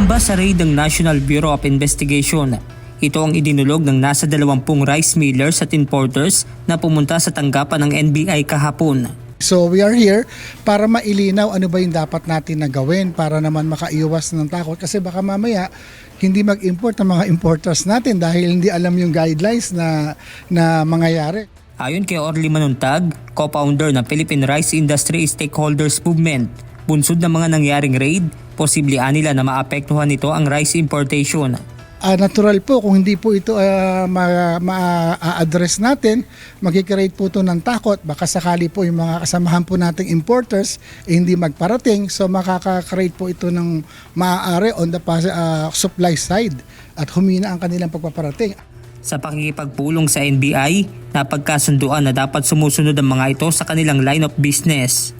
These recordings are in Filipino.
Pangamba sa raid ng National Bureau of Investigation. Ito ang idinulog ng nasa 20 rice millers at importers na pumunta sa tanggapan ng NBI kahapon. So we are here para mailinaw ano ba yung dapat natin na gawin para naman makaiwas ng takot kasi baka mamaya hindi mag-import ang mga importers natin dahil hindi alam yung guidelines na na mangyayari. Ayon kay Orly Manuntag, co-founder ng Philippine Rice Industry Stakeholders Movement, bunsod ng mga nangyaring raid, posible nila na maapektuhan nito ang rice importation. Ah, natural po kung hindi po ito ah, ma- ma-address natin, magkikreate po ito ng takot. Baka sakali po yung mga kasamahan po nating importers eh, hindi magparating. So makaka-create po ito ng maaari on the pas- ah, supply side at humina ang kanilang pagpaparating. Sa pakikipagpulong sa NBI, napagkasunduan na dapat sumusunod ang mga ito sa kanilang line of business.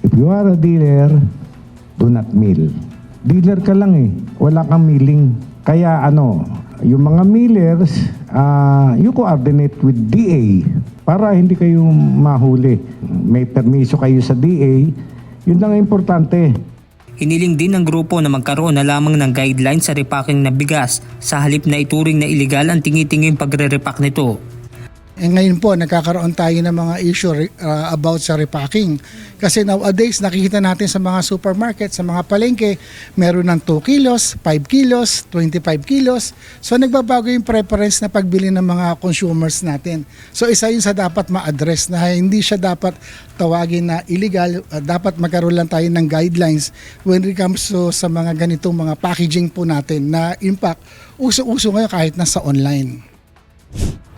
If you are a dealer, do not mill. Dealer ka lang eh, wala kang milling. Kaya ano, yung mga millers, ah, you coordinate with DA para hindi kayo mahuli. May permiso kayo sa DA, yun lang ang importante. Hiniling din ng grupo na magkaroon na lamang ng guidelines sa repacking na bigas sa halip na ituring na iligal ang tingi-tinging pagre-repack nito. Eh ngayon po, nagkakaroon tayo ng mga issue uh, about sa repacking. Kasi nowadays, nakikita natin sa mga supermarket, sa mga palengke, meron ng 2 kilos, 5 kilos, 25 kilos. So nagbabago yung preference na pagbili ng mga consumers natin. So isa yun sa dapat ma-address na hindi siya dapat tawagin na illegal. Uh, dapat magkaroon lang tayo ng guidelines when it comes to sa mga ganitong mga packaging po natin na impact uso-uso ngayon kahit nasa online.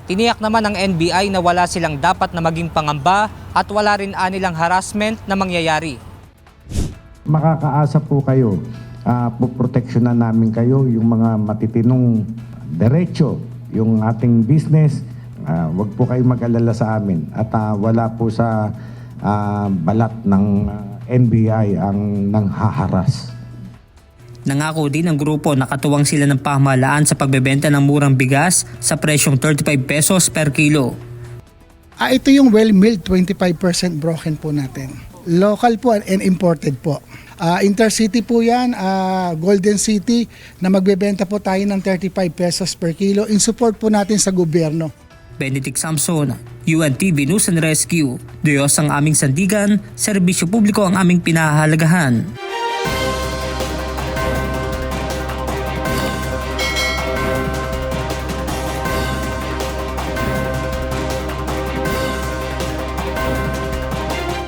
Tiniyak naman ng NBI na wala silang dapat na maging pangamba at wala rin anilang harassment na mangyayari. Makakaasa po kayo, uh, puproteksyonan namin kayo, yung mga matitinong derecho, yung ating business, ah, wag po kayo mag-alala sa amin. At ah, wala po sa ah, balat ng ah, NBI ang nanghaharas. Nangako din ng grupo na katuwang sila ng pamahalaan sa pagbebenta ng murang bigas sa presyong 35 pesos per kilo. Ah, ito yung well milled 25% broken po natin. Local po and imported po. Ah, intercity po yan, ah, Golden City, na magbebenta po tayo ng 35 pesos per kilo in support po natin sa gobyerno. Benedict Samson, UNTV News and Rescue. Diyos ang aming sandigan, serbisyo publiko ang aming pinahahalagahan.